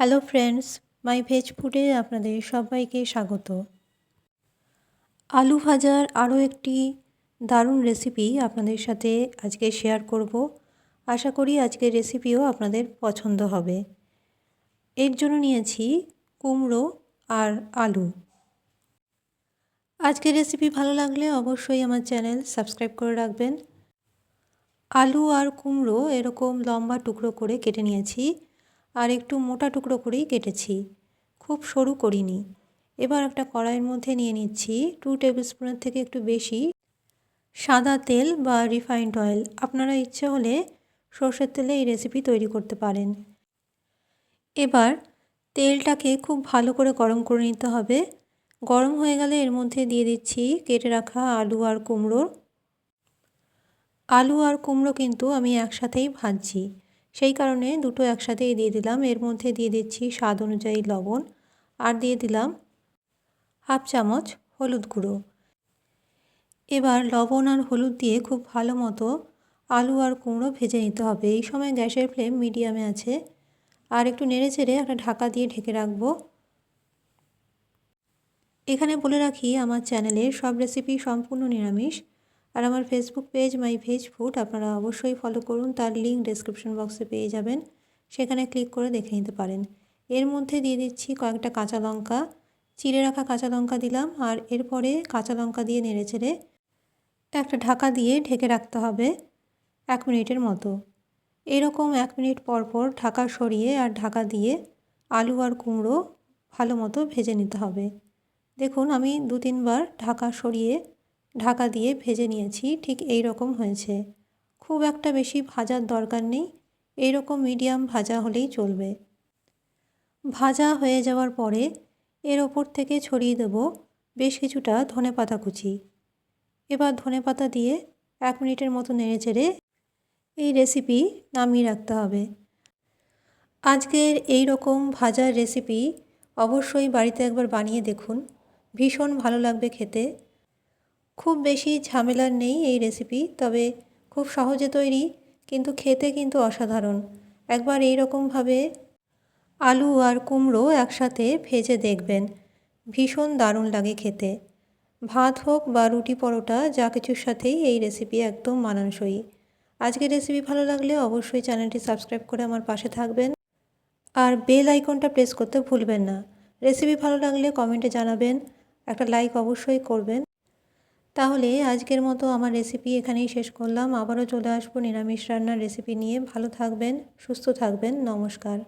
Hello friends মাই veg ফুডে আপনাদের সবাইকে স্বাগত। আলু ভাজার আরও একটি দারুণ রেসিপি আপনাদের সাথে আজকে শেয়ার করব। আশা করি আজকের রেসিপিও আপনাদের পছন্দ হবে। এর জন্য নিয়েছি কুমড়ো আর আলু। আজকের রেসিপি ভালো লাগলে অবশ্যই আমার চ্যানেল সাবস্ক্রাইব করে রাখবেন। আলু আর কুমড়ো এরকম লম্বা টুকরো করে কেটে নিয়েছি। আর একটু মোটা টুকরো করেই কেটেছি। খুব সরু করিনি। এবার একটা কড়াইয়ের মধ্যে নিয়ে নিচ্ছি টু টেবিল স্পুনের থেকে একটু বেশি সাদা তেল বা রিফাইন্ড অয়েল আপনারা ইচ্ছে হলে সর্ষের তেলে এই রেসিপি তৈরি করতে পারেন। এবার তেলটাকে খুব ভালো করে গরম করে নিতে হবে। গরম হয়ে গেলে এর মধ্যে দিয়ে দিচ্ছি কেটে রাখা আলু আর কুমড়োর আলু আর কুমড়ো কিন্তু আমি একসাথেই ভাজছি। সেই কারণে দুটো একসাথেই দিয়ে দিলাম। এর মধ্যে দিয়ে দিচ্ছি স্বাদ অনুযায়ী লবণ আর দিয়ে দিলাম হাফ চামচ হলুদ গুঁড়ো। এবার লবণ আর হলুদ দিয়ে খুব ভালো মতো আলু আর কুমড়ো ভেজে নিতে হবে। এই সময় গ্যাসের ফ্লেম মিডিয়ামে আছে। আর একটু নেড়ে চেড়ে একটা ঢাকা দিয়ে ঢেকে রাখব। এখানে বলে রাখি, আমার চ্যানেলে সব রেসিপি সম্পূর্ণ নিরামিষ। আর আমার Facebook page my veg food আপনারা অবশ্যই ফলো করুন। তার লিঙ্ক ডেসক্রিপশন বক্সে পেয়ে যাবেন। সেখানে ক্লিক করে দেখে নিতে পারেন। এর মধ্যে দিয়ে দিচ্ছি কয়েকটা কাঁচা লঙ্কা। চিড়ে রাখা কাঁচা লঙ্কা দিলাম। আর এরপরে কাঁচা লঙ্কা দিয়ে নেড়ে চেড়ে একটা ঢাকা দিয়ে ঢেকে রাখতে হবে এক মিনিটের মতো। এরকম এক মিনিট পর পর ঢাকা সরিয়ে আর ঢাকা দিয়ে আলু আর কুমড়ো ভালো মতো ভেজে নিতে হবে। দেখুন, আমি দু তিনবার ঢাকা সরিয়ে ঢাকা দিয়ে ভেজে নিয়েছি, ঠিক এই রকম হয়েছে। খুব একটা বেশি ভাজার দরকার নেই এই রকম মিডিয়াম ভাজা হলেই চলবে। ভাজা হয়ে যাওয়ার পরে এর ওপর থেকে ছড়িয়ে দেব বেশ কিছুটা ধনে পাতা কুচি। এবার ধনে পাতা দিয়ে এক মিনিটের মতো নেড়ে চেড়ে এই রেসিপি নামিয়ে রাখতে হবে। আজকের এই রকম ভাজার রেসিপি অবশ্যই বাড়িতে একবার বানিয়ে দেখুন, ভীষণ ভালো লাগবে খেতে। খুব বেশি ঝামেলার নেই এই রেসিপি তবে খুব সহজে তৈরি, কিন্তু খেতে কিন্তু অসাধারণ। একবার এই রকমভাবে আলু আর কুমড়ো একসাথে ভেজে দেখবেন। ভীষণ দারুণ লাগে খেতে। ভাত হোক বা রুটি পরোটা, যা কিছুর সাথেই এই রেসিপি একদম মানানসই। আজকের রেসিপি ভালো লাগলে অবশ্যই চ্যানেলটি সাবস্ক্রাইব করে আমার পাশে থাকবেন। আর বেল আইকনটা প্রেস করতে ভুলবেন না। রেসিপি ভালো লাগলে কমেন্টে জানাবেন। একটা লাইক অবশ্যই করবেন। তাহলে আজকের মতো আমার রেসিপি এখানেই শেষ করলাম। আবারও চলে আসব নিরামিষ রান্নার রেসিপি নিয়ে। ভালো থাকবেন, সুস্থ থাকবেন। নমস্কার।